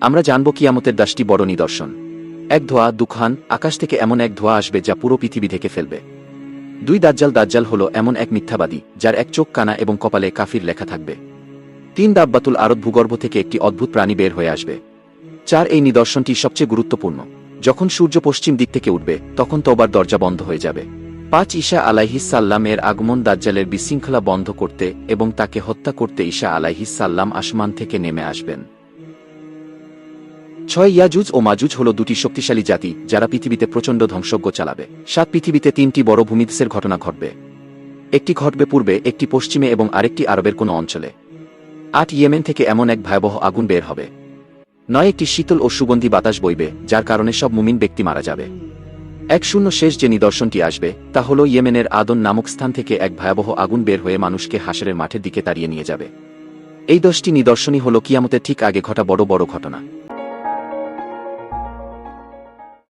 আমরা জানব কিয়ামতের দাসটি বড় নিদর্শন। এক ধোয়া দুখান আকাশ থেকে এমন এক ধোয়া আসবে যা পুরো পৃথিবী ঢেকে ফেলবে। দুই দাজ্জাল দাজ্জাল হল এমন এক মিথ্যাবাদী, যার এক চোখ কানা এবং কপালে কাফির লেখা থাকবে। তিন দাব্বাতুল আরব ভূগর্ভ থেকে একটি অদ্ভুত প্রাণী বের হয়ে আসবে। চার, এই নিদর্শনটি সবচেয়ে গুরুত্বপূর্ণ। যখন সূর্য পশ্চিম দিক থেকে উঠবে, তখন তোবার দরজা বন্ধ হয়ে যাবে। পাঁচ, ঈশা আলাইহিসাল্লাম এর আগমন দাজ্জালের বিশৃঙ্খলা বন্ধ করতে এবং তাকে হত্যা করতে ঈশা আলাইহিসাল্লাম আসমান থেকে নেমে আসবেন। ছয় ইয়াজুজ ও মাজুজ হল দুটি শক্তিশালী জাতি, যারা পৃথিবীতে প্রচণ্ড ধ্বংসজ্ঞ চালাবে। সাত পৃথিবীতে তিনটি বড় ভূমিধসের ঘটনা ঘটবে। একটি ঘটবে পূর্বে, একটি পশ্চিমে এবং আরেকটি আরবের কোনো অঞ্চলে। আট ইয়েমেন থেকে এমন এক ভয়াবহ আগুন বের হবে। নয়, একটি শীতল ও সুগন্ধি বাতাস বইবে, যার কারণে সব মুমিন ব্যক্তি মারা যাবে। এক শূন্য শেষ যে নিদর্শনটি আসবে, তা হল ইয়েমেনের আদন নামক স্থান থেকে এক ভয়াবহ আগুন বের হয়ে মানুষকে হাসরের মাঠের দিকে তাড়িয়ে নিয়ে যাবে। এই দশটি নিদর্শনই হল কিয়ামতের ঠিক আগে ঘটা বড় বড় ঘটনা।